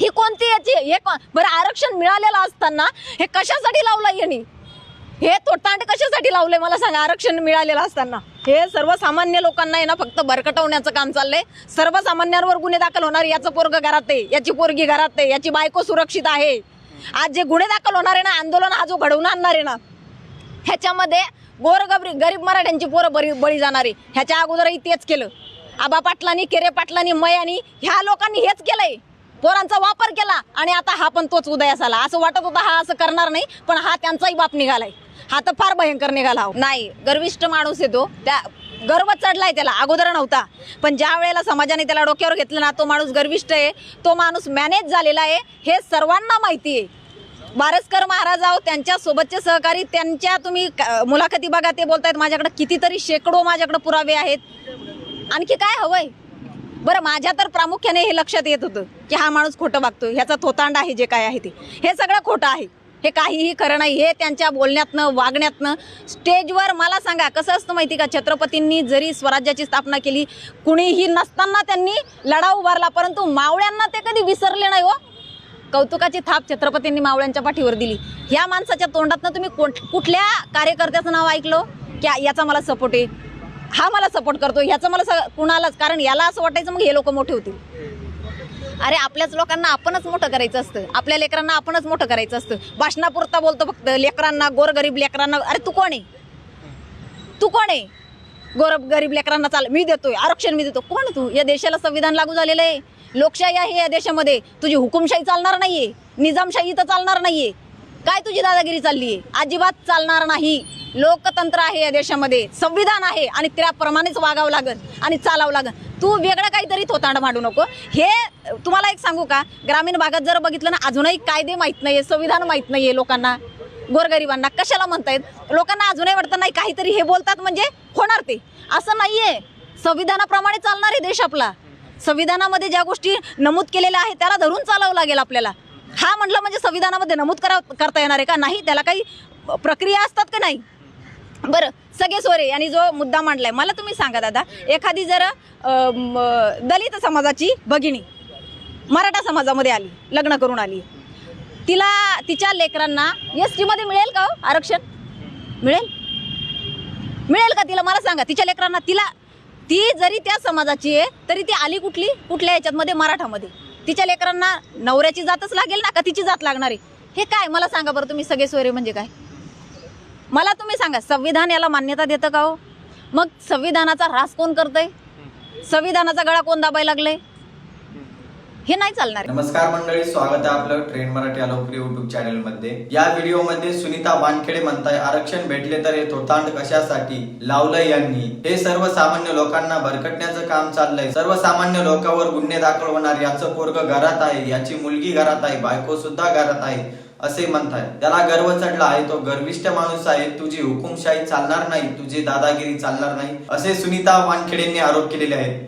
ही कोणती याची हे बरं आरक्षण मिळालेलं असताना हे कशासाठी लावलं यांनी? हे तोटांड कशासाठी लावले मला सांगा आरक्षण मिळालेलं असताना. हे सर्वसामान्य लोकांना आहे ना फक्त भरकटवण्याचं काम चाललंय. सर्वसामान्यांवर गुन्हे दाखल होणार याचं पोरग घरात आहे याची पोरगी घरात आहे याची बायको सुरक्षित आहे. आज जे गुन्हे दाखल होणार आहे ना आंदोलन हा जो घडवून आणणार आहे ना ह्याच्यामध्ये गोरगबरी गरीब मराठ्यांची पोरं बरी बळी जाणारी ह्याच्या अगोदरही तेच केलं. आबा पाटलांनी केरे पाटलांनी मयानी ह्या लोकांनी हेच केलंय. पोरांचा वापर केला आणि आता हा पण तोच उदयास आला. असं वाटत होता हा असं करणार नाही पण हा त्यांचाही बाप निघालाय. हा तर फार भयंकर निघाला हो. नाही गर्विष्ठ माणूस येतो त्या गर्व चढलाय त्याला अगोदर नव्हता. पण ज्या वेळेला समाजाने त्याला डोक्यावर घेतलं ना तो माणूस गर्विष्ठ आहे. तो माणूस मॅनेज झालेला आहे. हे सर्वांना माहिती आहे. बारसकर महाराज आहो त्यांच्या सोबतचे सहकारी त्यांच्या तुम्ही मुलाखती बघा ते बोलतायत माझ्याकडे कितीतरी शेकडो माझ्याकडे पुरावे आहेत. आणखी काय हवंय? बरं माझ्या तर प्रामुख्याने हे लक्षात येत होतं की हा माणूस खोटं वागतो ह्याचा थोतांड आहे जे काय आहे ते. हे सगळं खोटं आहे. हे काहीही खरं नाही. हे त्यांच्या बोलण्यातनं वागण्यातनं. स्टेजवर मला सांगा कसं असतं माहिती का? छत्रपतींनी जरी स्वराज्याची स्थापना केली कुणीही नसताना त्यांनी लढा उभारला परंतु मावळ्यांना ते कधी विसरले नाही हो. कौतुकाची थाप छत्रपतींनी मावळ्यांच्या पाठीवर दिली. ह्या माणसाच्या तोंडातनं तुम्ही कोण- कुठल्या कार्यकर्त्याचं नाव ऐकलं? की याचा मला सपोर्ट आहे. हा मला सपोर्ट करतो ह्याचं मला स- कुणालाच कारण याला असं वाटायचं मग हे लोक मोठे होतील. अरे आपल्याच लोकांना आपणच मोठं करायचं असतं. आपल्या लेकरांना आपणच मोठं करायचं असतं. भाषणापुरता बोलतो फक्त लेकरांना गोरगरीब लेकरांना. अरे तू कोण आहे? तू कोण आहे? गोर गरीब लेकरांना चाल मी देतोय आरक्षण मी देतो. कोण तू? या देशाला संविधान लागू झालेलं आहे. लोकशाही आहे या देशामध्ये. तुझी हुकुमशाही चालणार नाहीये. निजामशाही तर चालणार नाहीये. काय तुझी दादागिरी चालली आहे अजिबात चालणार नाही. लोकतंत्र आहे या देशामध्ये. संविधान आहे आणि त्याप्रमाणेच वागावं लागेल आणि चालावं लागेल तू वेगळं काहीतरी थोतांड मांडू नको. हे तुम्हाला एक सांगू का? ग्रामीण भागात जर बघितलं ना अजूनही कायदे माहीत नाही आहे संविधान माहीत नाही आहे लोकांना. गोरगरिबांना कशाला म्हणतायत? लोकांना अजूनही वाटतं नाही काहीतरी हे बोलतात म्हणजे होणार ते. असं नाही आहे संविधानाप्रमाणे चालणार आहे देश आपला. संविधानामध्ये ज्या गोष्टी नमूद केलेल्या आहेत त्याला धरून चालावं लागेल आपल्याला. हा म्हटलं म्हणजे संविधानामध्ये नमूद करा करता येणार आहे का? नाही त्याला काही प्रक्रिया असतात का नाही? बरं सगळे सोरे यांनी जो मुद्दा मांडलाय मला तुम्ही सांगा दादा एखादी जर दलित समाजाची भगिनी मराठा समाजामध्ये आली लग्न करून आली तिला तिच्या लेकरांना एस टीमध्ये मिळेल का हो आरक्षण? मिळेल? मिळेल का तिला? मला सांगा तिच्या लेकरांना तिला ती जरी त्या समाजाची आहे तरी ती आली कुठली? कुठल्या याच्यातमध्ये मराठामध्ये. तिच्या लेकरांना नवऱ्याची जातच लागेल ना का तिची जात लागणार आहे? हे काय? मला सांगा बरं तुम्ही सगळे सोयरे म्हणजे काय? मला तुम्ही सांगा संविधान याला मान्यता देतं का हो? मग संविधानाचा ऱ्हास कोण करतंय? संविधानाचा गळा कोण दाबायला लागलाय? हे नाही चालणार. नमस्कार मंडळी स्वागत आहे आपलं ट्रेन मराठी अलोकप्रिय युट्यूब चॅनलमध्ये. या व्हिडिओमध्ये सुनीता वानखेडे म्हणताय आरक्षण भेटले तर हे थोतांड कशासाठी? लावलं यांनी. हे सर्वसामान्य लोकांना भरकटण्याचं काम चाललंय. सर्वसामान्य लोकांवर गुन्हे दाखल होणार याचं पोरग घरात आहे याची मुलगी घरात आहे बायको सुद्धा घरात आहे. असे म्हणताय. त्याला गर्व चढला आहे तो गर्विष्ठ माणूस आहे. तुझी हुकुमशाही चालणार नाही. तुझी दादागिरी चालणार नाही. असे सुनीता वानखेडेंनी आरोप केलेले आहेत.